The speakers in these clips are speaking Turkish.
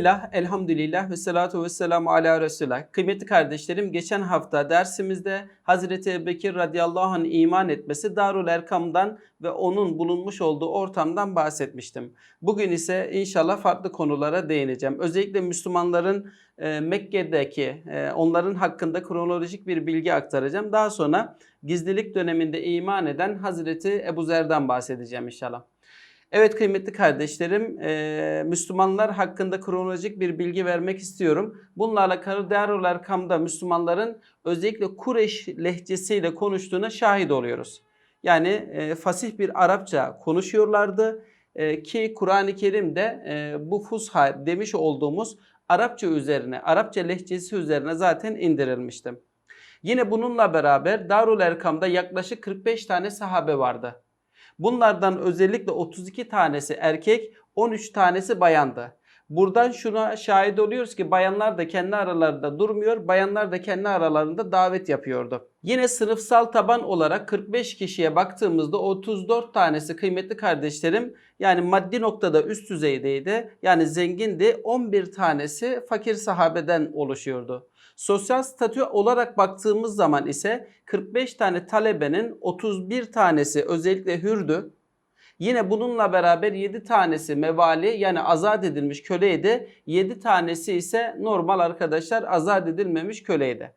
Bismillah, elhamdülillah ve salatu ve selamu ala Resulullah. Kıymetli kardeşlerim, geçen hafta dersimizde Hazreti Ebubekir radıyallahu anh iman etmesi Darul Erkam'dan ve onun bulunmuş olduğu ortamdan bahsetmiştim. Bugün ise inşallah farklı konulara değineceğim. Özellikle Müslümanların e, Mekke'deki e, onların hakkında kronolojik bir bilgi aktaracağım. Daha sonra gizlilik döneminde iman eden Hazreti Ebu Zer'den bahsedeceğim inşallah. Evet kıymetli kardeşlerim, e, Müslümanlar hakkında kronolojik bir bilgi vermek istiyorum. Bununla alakalı Darul Erkam'da Müslümanların özellikle Kureş lehçesiyle konuştuğuna şahit oluyoruz. Yani e, fasih bir Arapça konuşuyorlardı e, ki Kur'an-ı Kerim'de e, bu fusha demiş olduğumuz Arapça üzerine, Arapça lehçesi üzerine zaten indirilmişti. Yine bununla beraber Darul Erkam'da yaklaşık 45 tane sahabe vardı. Bunlardan özellikle 32 tanesi erkek, 13 tanesi bayandı. Buradan şuna şahit oluyoruz ki bayanlar da kendi aralarında durmuyor, bayanlar da kendi aralarında davet yapıyordu. Yine sınıfsal taban olarak 45 kişiye baktığımızda 34 tanesi kıymetli kardeşlerim yani maddi noktada üst düzeydeydi. Yani zengindi. 11 tanesi fakir sahabeden oluşuyordu. Sosyal statü olarak baktığımız zaman ise 45 tane talebenin 31 tanesi özellikle hürdü. Yine bununla beraber 7 tanesi mevali yani azat edilmiş köleydi. 7 tanesi ise normal arkadaşlar azat edilmemiş köleydi.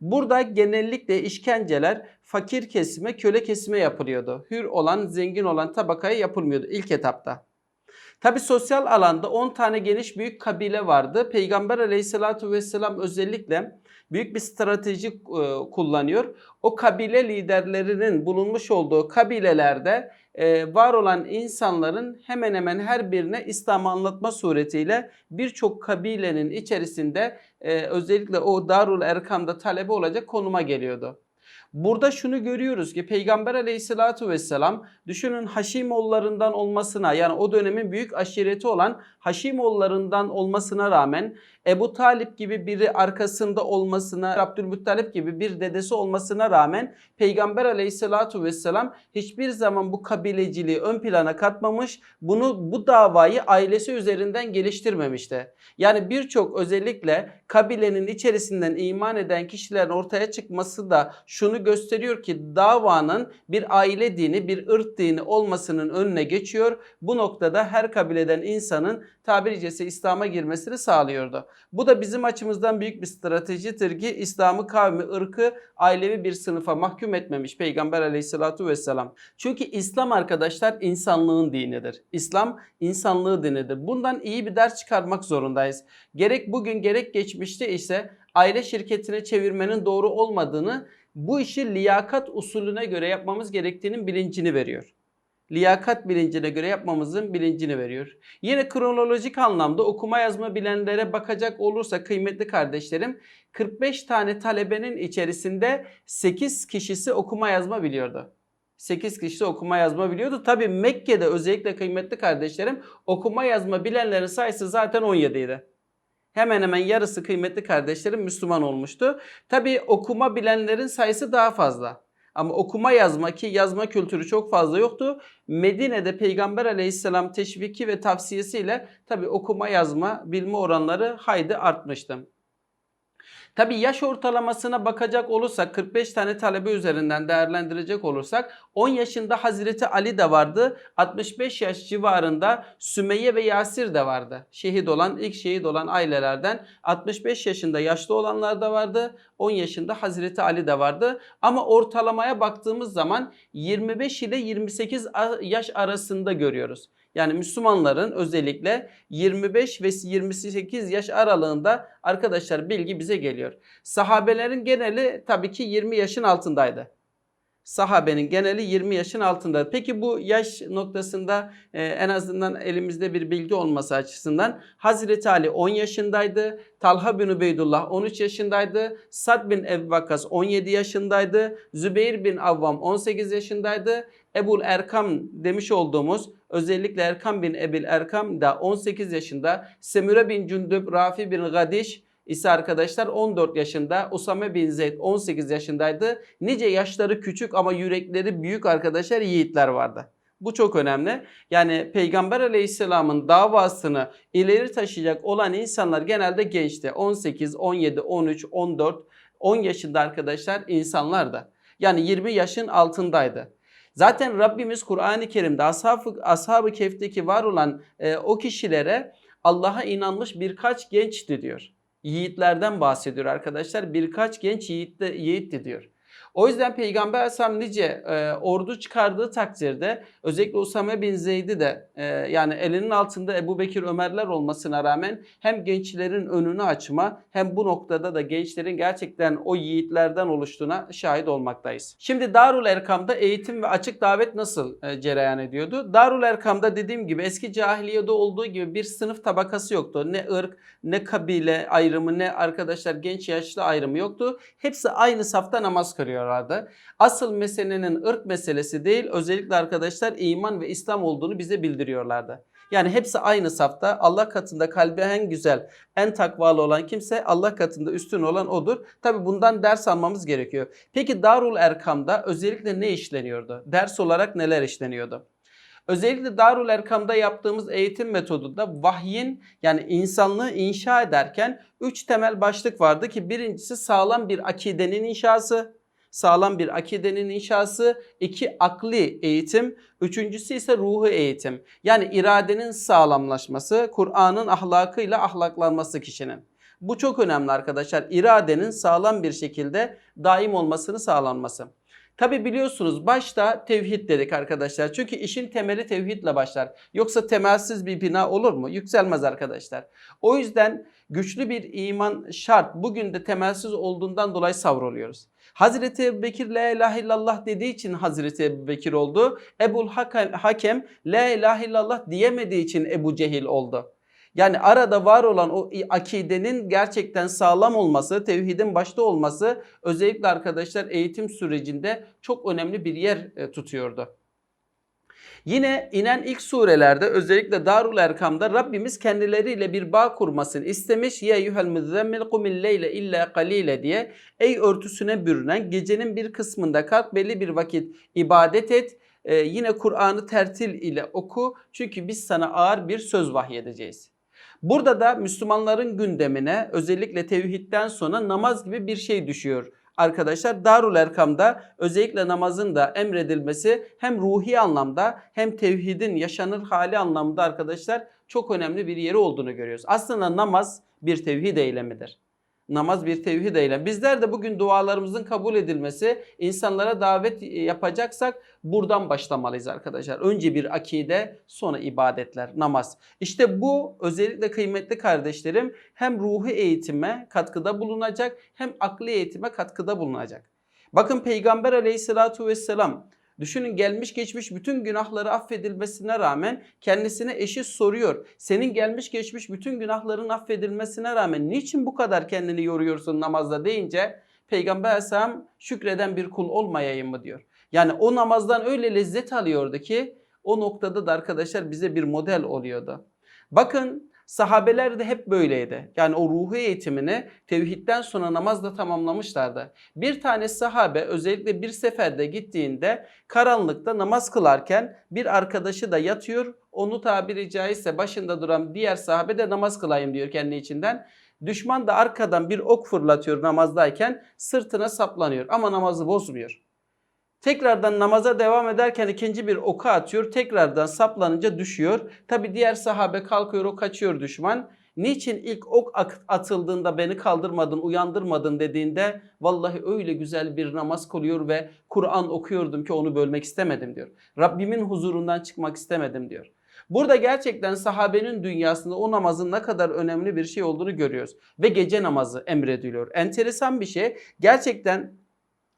Burada genellikle işkenceler fakir kesime, köle kesime yapılıyordu. Hür olan, zengin olan tabakaya yapılmıyordu ilk etapta. Tabi sosyal alanda 10 tane geniş büyük kabile vardı. Peygamber aleyhissalatu vesselam özellikle büyük bir strateji e, kullanıyor. O kabile liderlerinin bulunmuş olduğu kabilelerde e, var olan insanların hemen hemen her birine İslam'ı anlatma suretiyle birçok kabilenin içerisinde e, özellikle o Darul Erkam'da talebe olacak konuma geliyordu. Burada şunu görüyoruz ki Peygamber aleyhissalatu vesselam düşünün Haşimoğullarından olmasına yani o dönemin büyük aşireti olan Haşimoğullarından olmasına rağmen Ebu Talip gibi biri arkasında olmasına, Abdülmuttalip gibi bir dedesi olmasına rağmen Peygamber aleyhissalatu vesselam hiçbir zaman bu kabileciliği ön plana katmamış, bunu bu davayı ailesi üzerinden geliştirmemişti. Yani birçok özellikle kabilenin içerisinden iman eden kişilerin ortaya çıkması da şunu gösteriyor ki davanın bir aile dini, bir ırk dini olmasının önüne geçiyor. Bu noktada her kabileden insanın tabiri caizse İslam'a girmesini sağlıyordu. Bu da bizim açımızdan büyük bir stratejidir ki İslam'ı kavmi, ırkı, ailevi bir sınıfa mahkum etmemiş Peygamber aleyhissalatu vesselam. Çünkü İslam arkadaşlar insanlığın dinidir. İslam insanlığı dinidir. Bundan iyi bir ders çıkarmak zorundayız. Gerek bugün gerek geçmişte ise aile şirketine çevirmenin doğru olmadığını bu işi liyakat usulüne göre yapmamız gerektiğinin bilincini veriyor liyakat bilincine göre yapmamızın bilincini veriyor. Yine kronolojik anlamda okuma yazma bilenlere bakacak olursa kıymetli kardeşlerim 45 tane talebenin içerisinde 8 kişisi okuma yazma biliyordu. 8 kişi okuma yazma biliyordu. Tabi Mekke'de özellikle kıymetli kardeşlerim okuma yazma bilenlerin sayısı zaten 17 idi. Hemen hemen yarısı kıymetli kardeşlerim Müslüman olmuştu. Tabi okuma bilenlerin sayısı daha fazla. Ama okuma yazma ki yazma kültürü çok fazla yoktu. Medine'de Peygamber aleyhisselam teşviki ve tavsiyesiyle tabi okuma yazma bilme oranları haydi artmıştı. Tabi yaş ortalamasına bakacak olursak 45 tane talebe üzerinden değerlendirecek olursak 10 yaşında Hazreti Ali de vardı. 65 yaş civarında Sümeyye ve Yasir de vardı. Şehit olan ilk şehit olan ailelerden 65 yaşında yaşlı olanlar da vardı. 10 yaşında Hazreti Ali de vardı. Ama ortalamaya baktığımız zaman 25 ile 28 yaş arasında görüyoruz. Yani Müslümanların özellikle 25 ve 28 yaş aralığında arkadaşlar bilgi bize geliyor. Sahabelerin geneli tabii ki 20 yaşın altındaydı. Sahabenin geneli 20 yaşın altında. Peki bu yaş noktasında e, en azından elimizde bir bilgi olması açısından Hazreti Ali 10 yaşındaydı. Talha bin Ubeydullah 13 yaşındaydı. Sad bin Ebu Vakkas 17 yaşındaydı. Zübeyir bin Avvam 18 yaşındaydı. Ebul Erkam demiş olduğumuz özellikle Erkam bin Ebil Erkam da 18 yaşında. Semüre bin Cündüb, Rafi bin Gadiş ise arkadaşlar 14 yaşında. Usame bin Zeyd 18 yaşındaydı. Nice yaşları küçük ama yürekleri büyük arkadaşlar yiğitler vardı. Bu çok önemli. Yani Peygamber Aleyhisselam'ın davasını ileri taşıyacak olan insanlar genelde gençti. 18, 17, 13, 14, 10 yaşında arkadaşlar insanlar da. Yani 20 yaşın altındaydı. Zaten Rabbimiz Kur'an-ı Kerim'de ashab-ı, ashab-ı kehfteki var olan e, o kişilere Allah'a inanmış birkaç gençti diyor. Yiğitlerden bahsediyor arkadaşlar. Birkaç genç yiğit de, yiğitti diyor. O yüzden Peygamber Aleyhisselam nice e, ordu çıkardığı takdirde özellikle Usame bin Zeyd'i de e, yani elinin altında Ebu Bekir Ömerler olmasına rağmen hem gençlerin önünü açma hem bu noktada da gençlerin gerçekten o yiğitlerden oluştuğuna şahit olmaktayız. Şimdi Darul Erkam'da eğitim ve açık davet nasıl e, cereyan ediyordu? Darul Erkam'da dediğim gibi eski cahiliyede olduğu gibi bir sınıf tabakası yoktu. Ne ırk ne kabile ayrımı ne arkadaşlar genç yaşlı ayrımı yoktu. Hepsi aynı safta namaz kılıyorlardı. Asıl meselenin ırk meselesi değil özellikle arkadaşlar iman ve İslam olduğunu bize bildiriyorlardı. Yani hepsi aynı safta Allah katında kalbi en güzel, en takvalı olan kimse Allah katında üstün olan odur. Tabi bundan ders almamız gerekiyor. Peki Darul Erkam'da özellikle ne işleniyordu? Ders olarak neler işleniyordu? Özellikle Darul Erkam'da yaptığımız eğitim metodunda vahyin yani insanlığı inşa ederken üç temel başlık vardı ki birincisi sağlam bir akidenin inşası, sağlam bir akidenin inşası, iki akli eğitim, üçüncüsü ise ruhu eğitim. Yani iradenin sağlamlaşması, Kur'an'ın ahlakıyla ahlaklanması kişinin. Bu çok önemli arkadaşlar. İradenin sağlam bir şekilde daim olmasını sağlanması. Tabi biliyorsunuz başta tevhid dedik arkadaşlar. Çünkü işin temeli tevhidle başlar. Yoksa temelsiz bir bina olur mu? Yükselmez arkadaşlar. O yüzden güçlü bir iman şart. Bugün de temelsiz olduğundan dolayı savruluyoruz. Hazreti Ebu Bekir la ilahe illallah dediği için Hazreti Ebu Bekir oldu. Ebul Hakem la ilahe illallah diyemediği için Ebu Cehil oldu. Yani arada var olan o akidenin gerçekten sağlam olması, tevhidin başta olması özellikle arkadaşlar eğitim sürecinde çok önemli bir yer e, tutuyordu. Yine inen ilk surelerde özellikle Darul Erkam'da Rabbimiz kendileriyle bir bağ kurmasını istemiş. Ya yuhel müzzemmil kumil leyle illa kalile diye. Ey örtüsüne bürünen gecenin bir kısmında kalk belli bir vakit ibadet et. Ee, yine Kur'an'ı tertil ile oku. Çünkü biz sana ağır bir söz vahyedeceğiz. Burada da Müslümanların gündemine özellikle tevhidden sonra namaz gibi bir şey düşüyor. Arkadaşlar Darul Erkam'da özellikle namazın da emredilmesi hem ruhi anlamda hem tevhidin yaşanır hali anlamında arkadaşlar çok önemli bir yeri olduğunu görüyoruz. Aslında namaz bir tevhid eylemidir. Namaz bir tevhid eylem. Bizler de bugün dualarımızın kabul edilmesi, insanlara davet yapacaksak buradan başlamalıyız arkadaşlar. Önce bir akide, sonra ibadetler, namaz. İşte bu özellikle kıymetli kardeşlerim hem ruhi eğitime katkıda bulunacak hem akli eğitime katkıda bulunacak. Bakın Peygamber aleyhissalatu vesselam Düşünün gelmiş geçmiş bütün günahları affedilmesine rağmen kendisine eşi soruyor. Senin gelmiş geçmiş bütün günahların affedilmesine rağmen niçin bu kadar kendini yoruyorsun namazda deyince Peygamber Aleyhisselam şükreden bir kul olmayayım mı diyor. Yani o namazdan öyle lezzet alıyordu ki o noktada da arkadaşlar bize bir model oluyordu. Bakın Sahabeler de hep böyleydi. Yani o ruhu eğitimini tevhidden sonra namazla tamamlamışlardı. Bir tane sahabe özellikle bir seferde gittiğinde karanlıkta namaz kılarken bir arkadaşı da yatıyor. Onu tabiri caizse başında duran diğer sahabe de namaz kılayım diyor kendi içinden. Düşman da arkadan bir ok fırlatıyor namazdayken sırtına saplanıyor ama namazı bozmuyor. Tekrardan namaza devam ederken ikinci bir oku atıyor. Tekrardan saplanınca düşüyor. Tabi diğer sahabe kalkıyor o kaçıyor düşman. Niçin ilk ok atıldığında beni kaldırmadın, uyandırmadın dediğinde vallahi öyle güzel bir namaz kılıyor ve Kur'an okuyordum ki onu bölmek istemedim diyor. Rabbimin huzurundan çıkmak istemedim diyor. Burada gerçekten sahabenin dünyasında o namazın ne kadar önemli bir şey olduğunu görüyoruz. Ve gece namazı emrediliyor. Enteresan bir şey. Gerçekten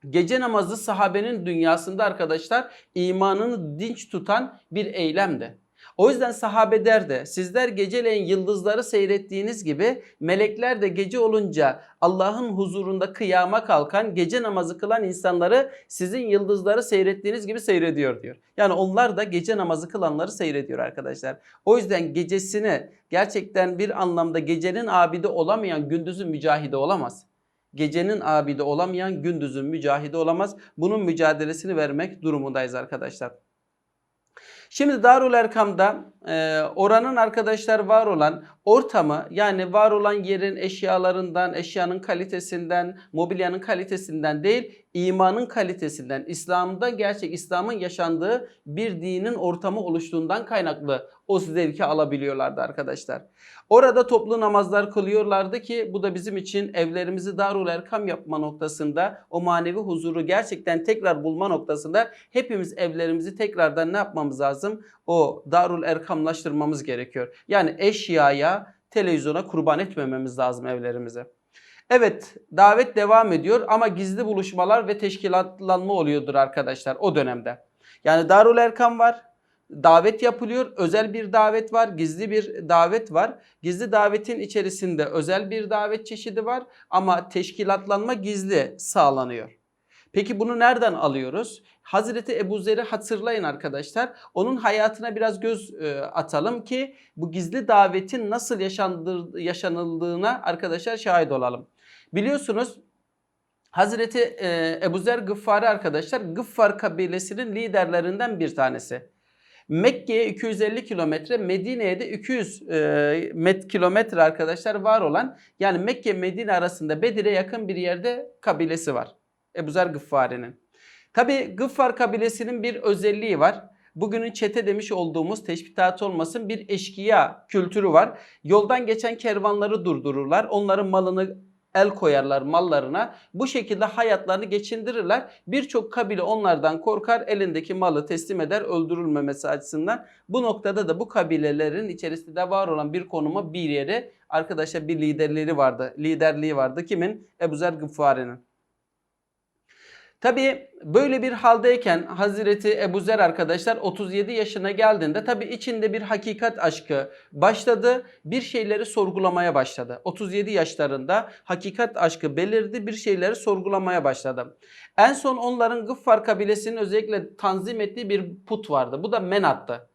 Gece namazı sahabenin dünyasında arkadaşlar imanını dinç tutan bir eylemdi. O yüzden sahabe derdi sizler geceleyin yıldızları seyrettiğiniz gibi melekler de gece olunca Allah'ın huzurunda kıyama kalkan gece namazı kılan insanları sizin yıldızları seyrettiğiniz gibi seyrediyor diyor. Yani onlar da gece namazı kılanları seyrediyor arkadaşlar. O yüzden gecesini gerçekten bir anlamda gecenin abidi olamayan gündüzün mücahidi olamaz. Gecenin abidi olamayan gündüzün mücahidi olamaz. Bunun mücadelesini vermek durumundayız arkadaşlar. Şimdi Darül Erkam'da e, oranın arkadaşlar var olan ortamı yani var olan yerin eşyalarından, eşyanın kalitesinden, mobilyanın kalitesinden değil imanın kalitesinden, İslam'da gerçek İslam'ın yaşandığı bir dinin ortamı oluştuğundan kaynaklı o zevki alabiliyorlardı arkadaşlar. Orada toplu namazlar kılıyorlardı ki bu da bizim için evlerimizi Darul Erkam yapma noktasında o manevi huzuru gerçekten tekrar bulma noktasında hepimiz evlerimizi tekrardan ne yapmamız lazım? O Darul Erkamlaştırmamız gerekiyor. Yani eşyaya, televizyona kurban etmememiz lazım evlerimize. Evet davet devam ediyor ama gizli buluşmalar ve teşkilatlanma oluyordur arkadaşlar o dönemde. Yani Darul Erkam var, davet yapılıyor. Özel bir davet var, gizli bir davet var. Gizli davetin içerisinde özel bir davet çeşidi var ama teşkilatlanma gizli sağlanıyor. Peki bunu nereden alıyoruz? Hazreti Ebu Zer'i hatırlayın arkadaşlar. Onun hayatına biraz göz e, atalım ki bu gizli davetin nasıl yaşanıldığına arkadaşlar şahit olalım. Biliyorsunuz Hazreti e, Ebu Zer Gıffari arkadaşlar Gıffar kabilesinin liderlerinden bir tanesi. Mekke'ye 250 kilometre, Medine'ye de 200 e, met kilometre arkadaşlar var olan yani Mekke Medine arasında Bedir'e yakın bir yerde kabilesi var. Ebu Zer Gıffari'nin. Tabi Gıffar kabilesinin bir özelliği var. Bugünün çete demiş olduğumuz teşbihat olmasın bir eşkıya kültürü var. Yoldan geçen kervanları durdururlar. Onların malını el koyarlar mallarına. Bu şekilde hayatlarını geçindirirler. Birçok kabile onlardan korkar, elindeki malı teslim eder öldürülmemesi açısından. Bu noktada da bu kabilelerin içerisinde var olan bir konuma bir yere arkadaşlar bir liderliği vardı. Liderliği vardı. Kimin? Ebu Zer Gıffari'nin. Tabi böyle bir haldeyken Hazreti Ebu Zer arkadaşlar 37 yaşına geldiğinde tabi içinde bir hakikat aşkı başladı. Bir şeyleri sorgulamaya başladı. 37 yaşlarında hakikat aşkı belirdi bir şeyleri sorgulamaya başladı. En son onların Gıffar kabilesinin özellikle tanzim ettiği bir put vardı. Bu da Menat'tı.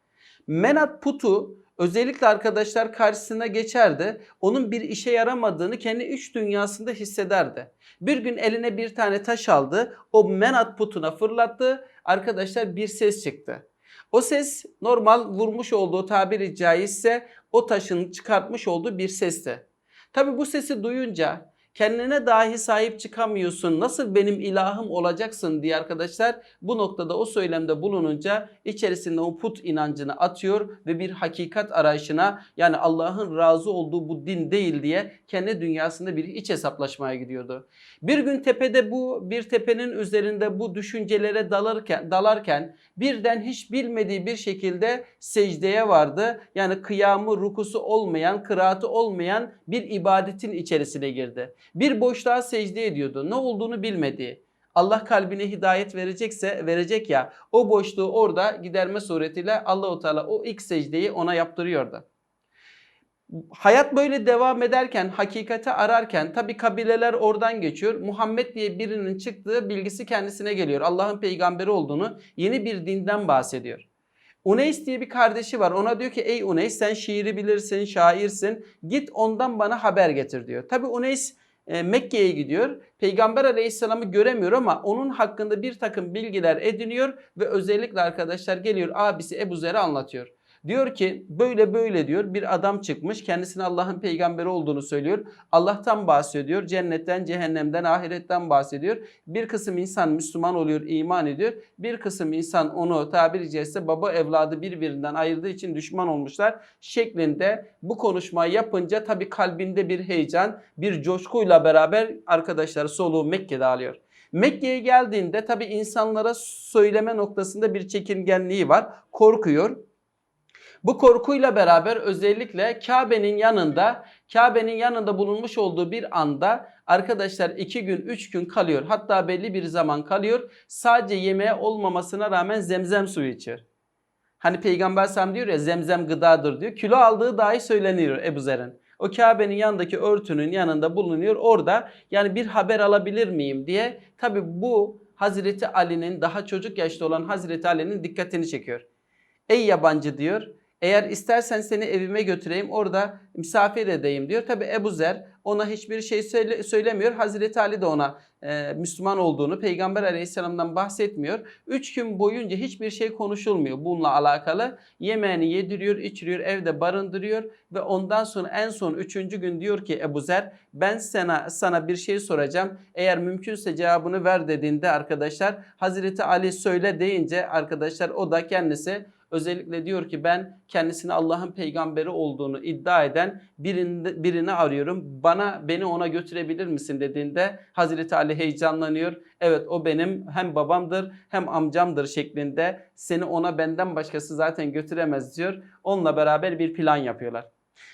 Menat putu özellikle arkadaşlar karşısına geçerdi. Onun bir işe yaramadığını kendi iç dünyasında hissederdi. Bir gün eline bir tane taş aldı. O menat putuna fırlattı. Arkadaşlar bir ses çıktı. O ses normal vurmuş olduğu tabiri caizse o taşın çıkartmış olduğu bir sesti. Tabi bu sesi duyunca kendine dahi sahip çıkamıyorsun. Nasıl benim ilahım olacaksın diye arkadaşlar bu noktada o söylemde bulununca içerisinde o put inancını atıyor ve bir hakikat arayışına yani Allah'ın razı olduğu bu din değil diye kendi dünyasında bir iç hesaplaşmaya gidiyordu. Bir gün tepede bu bir tepenin üzerinde bu düşüncelere dalarken dalarken birden hiç bilmediği bir şekilde secdeye vardı. Yani kıyamı, rukusu olmayan, kıraatı olmayan bir ibadetin içerisine girdi. Bir boşluğa secde ediyordu. Ne olduğunu bilmediği. Allah kalbine hidayet verecekse verecek ya o boşluğu orada giderme suretiyle Allahu Teala o ilk secdeyi ona yaptırıyordu. Hayat böyle devam ederken, hakikati ararken tabi kabileler oradan geçiyor. Muhammed diye birinin çıktığı bilgisi kendisine geliyor. Allah'ın peygamberi olduğunu, yeni bir dinden bahsediyor. Uneys diye bir kardeşi var. Ona diyor ki ey Uneys sen şiiri bilirsin, şairsin. Git ondan bana haber getir diyor. Tabi Uneys Mekke'ye gidiyor. Peygamber aleyhisselamı göremiyor ama onun hakkında bir takım bilgiler ediniyor ve özellikle arkadaşlar geliyor abisi Ebu Zer'e anlatıyor. Diyor ki böyle böyle diyor bir adam çıkmış kendisine Allah'ın peygamberi olduğunu söylüyor. Allah'tan bahsediyor, cennetten, cehennemden, ahiretten bahsediyor. Bir kısım insan Müslüman oluyor, iman ediyor. Bir kısım insan onu tabiri caizse baba evladı birbirinden ayırdığı için düşman olmuşlar şeklinde bu konuşmayı yapınca tabii kalbinde bir heyecan, bir coşkuyla beraber arkadaşlar soluğu Mekke'de alıyor. Mekke'ye geldiğinde tabii insanlara söyleme noktasında bir çekingenliği var. Korkuyor. Bu korkuyla beraber özellikle Kabe'nin yanında, Kabe'nin yanında bulunmuş olduğu bir anda arkadaşlar iki gün, üç gün kalıyor. Hatta belli bir zaman kalıyor. Sadece yemeğe olmamasına rağmen zemzem suyu içiyor. Hani Peygamber Sam diyor ya zemzem gıdadır diyor. Kilo aldığı dahi söyleniyor Ebu Zer'in. O Kabe'nin yanındaki örtünün yanında bulunuyor. Orada yani bir haber alabilir miyim diye. Tabi bu Hazreti Ali'nin daha çocuk yaşta olan Hazreti Ali'nin dikkatini çekiyor. Ey yabancı diyor Eğer istersen seni evime götüreyim orada misafir edeyim diyor. Tabi Ebu Zer ona hiçbir şey söyle, söylemiyor. Hazreti Ali de ona e, Müslüman olduğunu Peygamber aleyhisselamdan bahsetmiyor. Üç gün boyunca hiçbir şey konuşulmuyor bununla alakalı. Yemeğini yediriyor, içiriyor, evde barındırıyor ve ondan sonra en son üçüncü gün diyor ki Ebu Zer ben sana, sana bir şey soracağım. Eğer mümkünse cevabını ver dediğinde arkadaşlar Hazreti Ali söyle deyince arkadaşlar o da kendisi özellikle diyor ki ben kendisini Allah'ın peygamberi olduğunu iddia eden birini, birini arıyorum. Bana beni ona götürebilir misin dediğinde Hazreti Ali heyecanlanıyor. Evet o benim hem babamdır hem amcamdır şeklinde seni ona benden başkası zaten götüremez diyor. Onunla beraber bir plan yapıyorlar.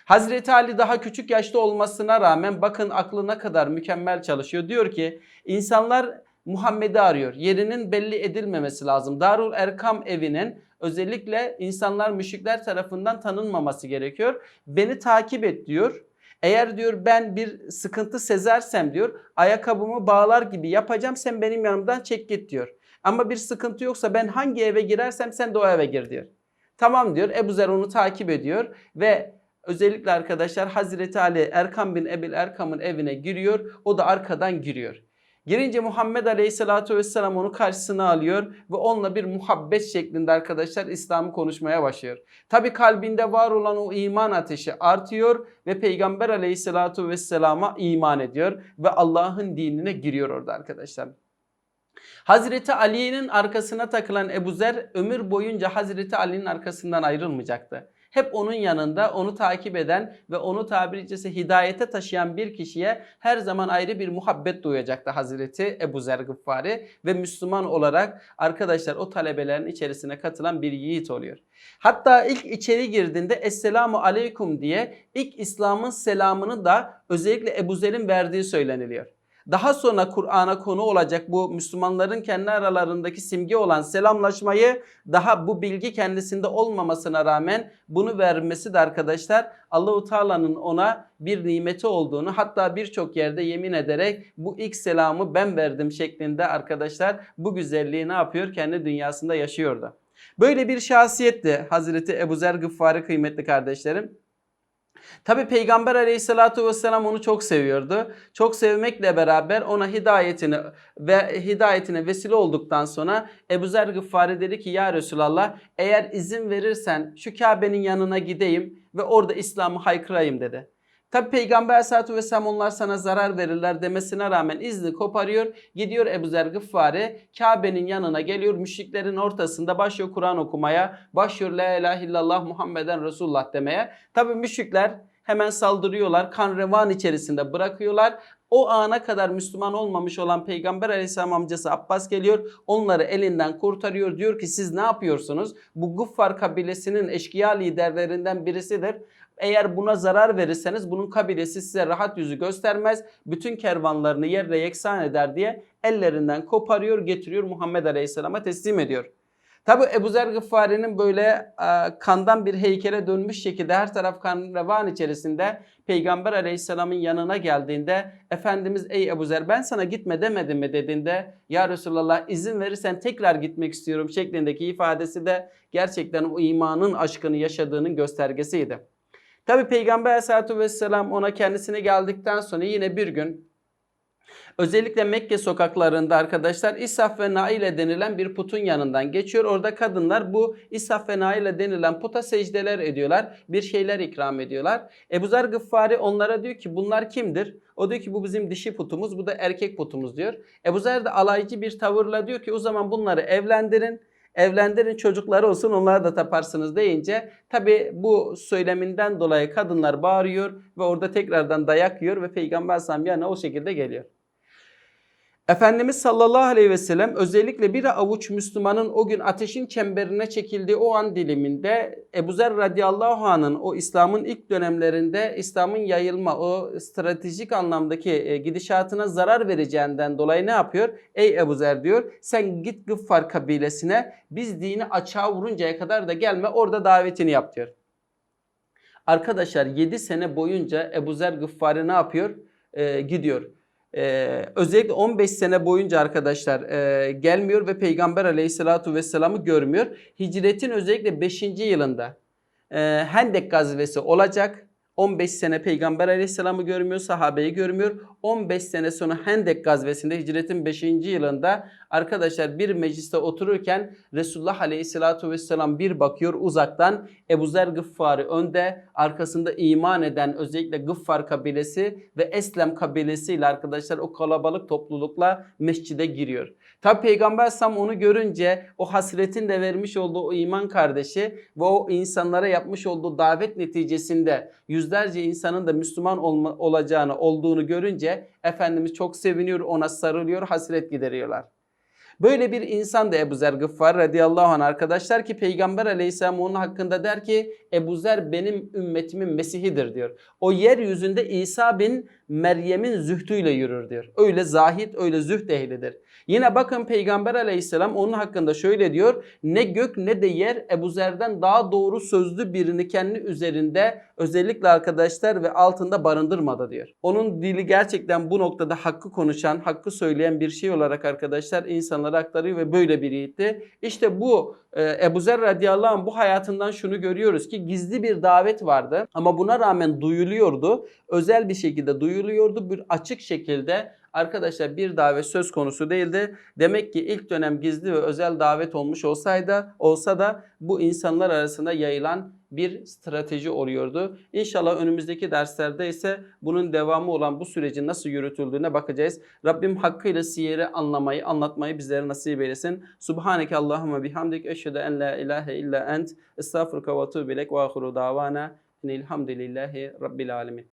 Hazreti Ali daha küçük yaşta olmasına rağmen bakın aklı ne kadar mükemmel çalışıyor. Diyor ki insanlar Muhammed'i arıyor. Yerinin belli edilmemesi lazım. Darul Erkam evinin özellikle insanlar müşrikler tarafından tanınmaması gerekiyor. Beni takip et diyor. Eğer diyor ben bir sıkıntı sezersem diyor ayakkabımı bağlar gibi yapacağım sen benim yanımdan çek git diyor. Ama bir sıkıntı yoksa ben hangi eve girersem sen de o eve gir diyor. Tamam diyor Ebu Zer onu takip ediyor ve özellikle arkadaşlar Hazreti Ali Erkam bin Ebil Erkam'ın evine giriyor o da arkadan giriyor. Girince Muhammed Aleyhisselatü Vesselam onu karşısına alıyor ve onunla bir muhabbet şeklinde arkadaşlar İslam'ı konuşmaya başlıyor. Tabi kalbinde var olan o iman ateşi artıyor ve Peygamber Aleyhisselatü Vesselam'a iman ediyor ve Allah'ın dinine giriyor orada arkadaşlar. Hazreti Ali'nin arkasına takılan Ebu Zer ömür boyunca Hazreti Ali'nin arkasından ayrılmayacaktı hep onun yanında onu takip eden ve onu tabiri caizse hidayete taşıyan bir kişiye her zaman ayrı bir muhabbet duyacaktı Hazreti Ebu Zer Gıffari ve Müslüman olarak arkadaşlar o talebelerin içerisine katılan bir yiğit oluyor. Hatta ilk içeri girdiğinde Esselamu Aleyküm diye ilk İslam'ın selamını da özellikle Ebu Zer'in verdiği söyleniliyor. Daha sonra Kur'an'a konu olacak bu Müslümanların kendi aralarındaki simge olan selamlaşmayı daha bu bilgi kendisinde olmamasına rağmen bunu vermesi de arkadaşlar Allahu Teala'nın ona bir nimeti olduğunu hatta birçok yerde yemin ederek bu ilk selamı ben verdim şeklinde arkadaşlar bu güzelliği ne yapıyor? Kendi dünyasında yaşıyordu. Böyle bir şahsiyetti Hazreti Ebu Zer Gıffari kıymetli kardeşlerim. Tabi Peygamber aleyhissalatu vesselam onu çok seviyordu. Çok sevmekle beraber ona hidayetini ve hidayetine vesile olduktan sonra Ebu Zer Gıffari dedi ki ya Resulallah eğer izin verirsen şu Kabe'nin yanına gideyim ve orada İslam'ı haykırayım dedi. Tabi Peygamber Aleyhisselatü Vesselam onlar sana zarar verirler demesine rağmen izni koparıyor. Gidiyor Ebu Zer Gıffari Kabe'nin yanına geliyor. Müşriklerin ortasında başlıyor Kur'an okumaya. Başlıyor La ilahe illallah Muhammeden Resulullah demeye. Tabi müşrikler hemen saldırıyorlar. Kan revan içerisinde bırakıyorlar. O ana kadar Müslüman olmamış olan Peygamber Aleyhisselam amcası Abbas geliyor. Onları elinden kurtarıyor. Diyor ki siz ne yapıyorsunuz? Bu Guffar kabilesinin eşkıya liderlerinden birisidir. Eğer buna zarar verirseniz bunun kabilesi size rahat yüzü göstermez. Bütün kervanlarını yerle yeksan eder diye ellerinden koparıyor getiriyor Muhammed Aleyhisselam'a teslim ediyor. Tabi Ebu Zer Gıffari'nin böyle e, kandan bir heykele dönmüş şekilde her taraf kan revan içerisinde Peygamber Aleyhisselam'ın yanına geldiğinde Efendimiz ey Ebu Zer ben sana gitme demedim mi dediğinde Ya Resulallah izin verirsen tekrar gitmek istiyorum şeklindeki ifadesi de gerçekten o imanın aşkını yaşadığının göstergesiydi. Tabi Peygamber Aleyhisselatü Vesselam ona kendisine geldikten sonra yine bir gün Özellikle Mekke sokaklarında arkadaşlar İsaf ve Naile denilen bir putun yanından geçiyor. Orada kadınlar bu İsaf ve Naile denilen puta secdeler ediyorlar. Bir şeyler ikram ediyorlar. Ebu Zer Gıffari onlara diyor ki bunlar kimdir? O diyor ki bu bizim dişi putumuz bu da erkek putumuz diyor. Ebu Zer de alaycı bir tavırla diyor ki o zaman bunları evlendirin evlendirin çocukları olsun onlara da taparsınız deyince tabi bu söyleminden dolayı kadınlar bağırıyor ve orada tekrardan dayak yiyor ve Peygamber Samyana o şekilde geliyor. Efendimiz sallallahu aleyhi ve sellem özellikle bir avuç Müslümanın o gün ateşin çemberine çekildiği o an diliminde Ebu Zer radıyallahu anh'ın o İslam'ın ilk dönemlerinde İslam'ın yayılma o stratejik anlamdaki e, gidişatına zarar vereceğinden dolayı ne yapıyor? Ey Ebu Zer diyor sen git Gıffar kabilesine biz dini açığa vuruncaya kadar da gelme orada davetini yap diyor. Arkadaşlar 7 sene boyunca Ebu Zer Gıffari ne yapıyor? Ee, gidiyor. Ee, özellikle 15 sene boyunca arkadaşlar e, gelmiyor ve Peygamber aleyhissalatu vesselam'ı görmüyor. Hicretin özellikle 5. yılında e, Hendek gazvesi olacak. 15 sene Peygamber Aleyhisselam'ı görmüyor, sahabeyi görmüyor. 15 sene sonra Hendek gazvesinde hicretin 5. yılında arkadaşlar bir mecliste otururken Resulullah Aleyhisselatü Vesselam bir bakıyor uzaktan Ebu Zer Gıffari önde arkasında iman eden özellikle Gıffar kabilesi ve Eslem kabilesiyle arkadaşlar o kalabalık toplulukla mescide giriyor. Tabi Peygamber Sam onu görünce o hasretin de vermiş olduğu o iman kardeşi ve o insanlara yapmış olduğu davet neticesinde yüzlerce insanın da Müslüman olma, olacağını olduğunu görünce Efendimiz çok seviniyor ona sarılıyor hasret gideriyorlar. Böyle bir insan da Ebu Zer Gıffar radıyallahu anh arkadaşlar ki Peygamber aleyhisselam onun hakkında der ki Ebu Zer benim ümmetimin Mesih'idir diyor. O yeryüzünde İsa bin Meryem'in zühdüyle yürür diyor. Öyle zahit öyle zühd ehlidir. Yine bakın Peygamber aleyhisselam onun hakkında şöyle diyor. Ne gök ne de yer Ebu Zer'den daha doğru sözlü birini kendi üzerinde özellikle arkadaşlar ve altında barındırmadı diyor. Onun dili gerçekten bu noktada hakkı konuşan, hakkı söyleyen bir şey olarak arkadaşlar insanlara aktarıyor ve böyle bir yiğitti. İşte bu e, Ebu Zer radıyallahu anh bu hayatından şunu görüyoruz ki gizli bir davet vardı ama buna rağmen duyuluyordu. Özel bir şekilde duyuluyordu. Bir açık şekilde arkadaşlar bir davet söz konusu değildi. Demek ki ilk dönem gizli ve özel davet olmuş olsaydı olsa da bu insanlar arasında yayılan bir strateji oluyordu. İnşallah önümüzdeki derslerde ise bunun devamı olan bu sürecin nasıl yürütüldüğüne bakacağız. Rabbim hakkıyla siyeri anlamayı, anlatmayı bizlere nasip eylesin. Subhaneke Allahümme bihamdik. Eşhedü en la ilahe illa ent. Estağfurullah ve tuğbilek ve ahiru davana. Elhamdülillahi Rabbil alemin.